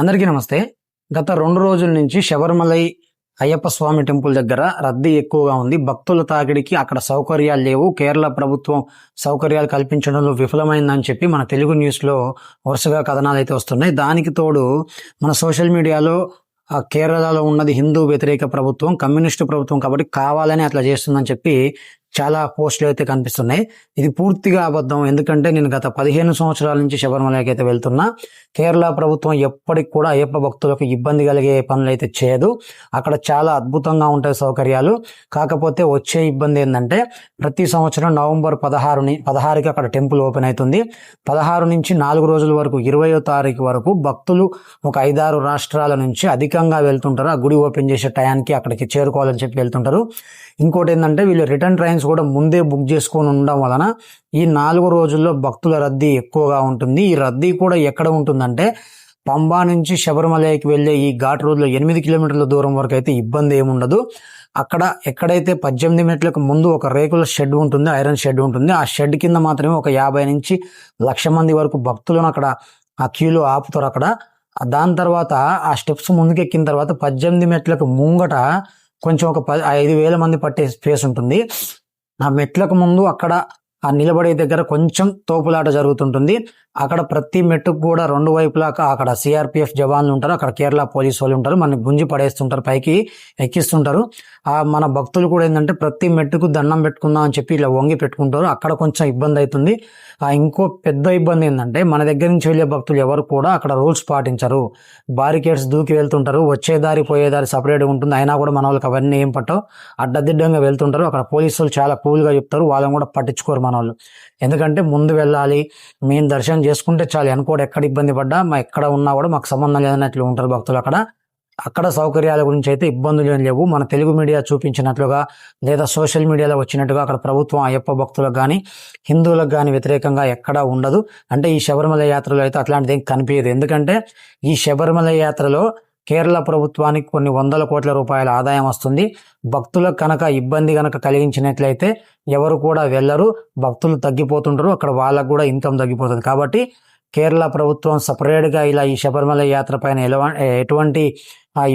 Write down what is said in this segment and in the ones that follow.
అందరికీ నమస్తే. గత రెండు రోజుల నుంచి శబరిమలై అయ్యప్ప స్వామి టెంపుల్ దగ్గర రద్దీ ఎక్కువగా ఉంది. భక్తుల తాకిడికి అక్కడ సౌకర్యాలు లేవు. కేరళ ప్రభుత్వం సౌకర్యాలు కల్పించడంలో విఫలమైందని చెప్పి మన తెలుగు న్యూస్లో వరుసగా కథనాలు అయితే వస్తున్నాయి. దానికి తోడు మన సోషల్ మీడియాలో కేరళలో ఉన్నది హిందూ వ్యతిరేక ప్రభుత్వం కమ్యూనిస్టు ప్రభుత్వం కాబట్టి కావాలని అట్లా చేస్తుందని చెప్పి చాలా పోస్టులు అయితే కనిపిస్తున్నాయి. ఇది పూర్తిగా అబద్ధం. ఎందుకంటే నేను గత పదిహేను సంవత్సరాల నుంచి శబరిమలకి అయితే వెళ్తున్నా. కేరళ ప్రభుత్వం ఎప్పటికి కూడా అయ్యప్ప భక్తులకు ఇబ్బంది కలిగే పనులు అయితే చేయదు. అక్కడ చాలా అద్భుతంగా ఉంటాయి సౌకర్యాలు. కాకపోతే వచ్చే ఇబ్బంది ఏంటంటే ప్రతి సంవత్సరం నవంబర్ పదహారుని పదహారుకి అక్కడ టెంపుల్ ఓపెన్ అవుతుంది. పదహారు నుంచి నాలుగు రోజుల వరకు ఇరవయో తారీఖు వరకు భక్తులు ఒక ఐదారు రాష్ట్రాల నుంచి అధికంగా వెళ్తుంటారు. ఆ గుడి ఓపెన్ చేసే టయానికి అక్కడికి చేరుకోవాలని చెప్పి వెళ్తుంటారు. ఇంకోటి ఏంటంటే వీళ్ళు రిటర్న్ ట్రైన్స్ కూడా ముందే బుక్ చేసుకొని ఉండడం వలన ఈ నాలుగు రోజుల్లో భక్తుల రద్దీ ఎక్కువగా ఉంటుంది. ఈ రద్దీ కూడా ఎక్కడ ఉంటుందంటే పంబా నుంచి శబరిమలకి వెళ్ళే ఈ ఘాట్ రోడ్లో ఎనిమిది కిలోమీటర్ల దూరం వరకు అయితే ఇబ్బంది ఏముండదు అక్కడ ఎక్కడైతే పద్దెనిమిది మినిట్లకు ముందు ఒక రేకుల షెడ్ ఉంటుంది ఐరన్ షెడ్ ఉంటుంది ఆ షెడ్ కింద మాత్రమే ఒక యాభై నుంచి లక్ష మంది వరకు భక్తులను అక్కడ ఆ క్యూలో ఆపుతారు అక్కడ. దాని తర్వాత ఆ స్టెప్స్ ముందుకెక్కిన తర్వాత పద్దెనిమిది మెట్లకు ముంగట కొంచెం ఒక పది ఐదు వేల మంది పట్టే స్పేస్ ఉంటుంది. ఆ మెట్లకు ముందు అక్కడ ఆ నిలబడే దగ్గర కొంచెం తోపులాట జరుగుతుంటుంది. అక్కడ ప్రతి మెట్టుకు కూడా రెండు వైపులా అక్కడ సిఆర్పిఎఫ్ జవాన్లు ఉంటారు. అక్కడ కేరళ పోలీస్ వాళ్ళు ఉంటారు. మన గుంజి పడేస్తుంటారు పైకి ఎక్కిస్తుంటారు. ఆ మన భక్తులు కూడా ఏంటంటే ప్రతి మెట్టుకు దండం పెట్టుకుందాం అని చెప్పి ఇలా వంగి పెట్టుకుంటారు. అక్కడ కొంచెం ఇబ్బంది అవుతుంది. ఆ ఇంకో పెద్ద ఇబ్బంది ఏంటంటే మన దగ్గర నుంచి వెళ్ళే భక్తులు ఎవరు కూడా అక్కడ రూల్స్ పాటించరు. బారికేడ్స్ దూకి వెళ్తుంటారు. వచ్చే దారి పోయే దారి సపరేట్గా ఉంటుంది. అయినా కూడా మన వాళ్ళకి అవన్నీ ఏం పట్టవు. అడ్డదిడ్డంగా వెళ్తుంటారు. అక్కడ పోలీసులు చాలా కూల్గా చెప్తారు. వాళ్ళని కూడా పట్టించుకోరు మన వాళ్ళు ఎందుకంటే ముందు వెళ్ళాలి మేము దర్శనం చేసుకుంటే చాలు వెనుకోడు ఎక్కడ ఇబ్బంది పడ్డా మా ఎక్కడ ఉన్నా కూడా మాకు సంబంధం లేదన్నట్లు ఉంటారు భక్తులు అక్కడ. అక్కడ సౌకర్యాల గురించి అయితే ఇబ్బందులు ఏం లేవు. మన తెలుగు మీడియా చూపించినట్లుగా లేదా సోషల్ మీడియాలో వచ్చినట్టుగా అక్కడ ప్రభుత్వం అయ్యప్ప భక్తులకు కానీ హిందువులకు కానీ వ్యతిరేకంగా ఎక్కడా ఉండదు. అంటే ఈ శబరిమల యాత్రలో అయితే అట్లాంటిది ఏం కనిపించదు ఎందుకంటే ఈ శబరిమల యాత్రలో కేరళ ప్రభుత్వానికి కొన్ని వందల కోట్ల రూపాయల ఆదాయం వస్తుంది. భక్తులకు కనుక ఇబ్బంది కనుక కలిగించినట్లయితే ఎవరు కూడా వెళ్ళరు భక్తులు తగ్గిపోతుంటారు అక్కడ వాళ్ళకు కూడా ఇన్కమ్ తగ్గిపోతుంది. కాబట్టి కేరళ ప్రభుత్వం సపరేట్గా ఇలా ఈ శబరిమల యాత్ర పైన ఎటువంటి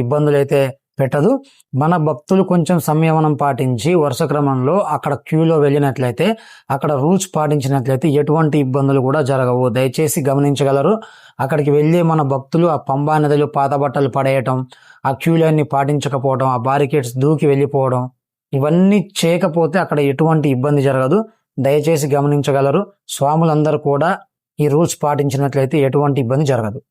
ఇబ్బందులు అయితే పెట్టదు. మన భక్తులు కొంచెం సంయమనం పాటించి వరుస క్రమంలో అక్కడ క్యూలో వెళ్ళినట్లయితే అక్కడ రూల్స్ పాటించినట్లయితే ఎటువంటి ఇబ్బందులు కూడా జరగవు. దయచేసి గమనించగలరు. అక్కడికి వెళ్ళే మన భక్తులు ఆ పంబా నదిలో పాత బట్టలు పడేయటం ఆ క్యూలన్నీ పాటించకపోవడం ఆ బారికేడ్స్ దూకి వెళ్ళిపోవడం ఇవన్నీ చేయకపోతే అక్కడ ఎటువంటి ఇబ్బంది జరగదు. దయచేసి గమనించగలరు. స్వాములందరూ కూడా ఈ రూల్స్ పాటించినట్లయితే ఎటువంటి ఇబ్బంది జరగదు.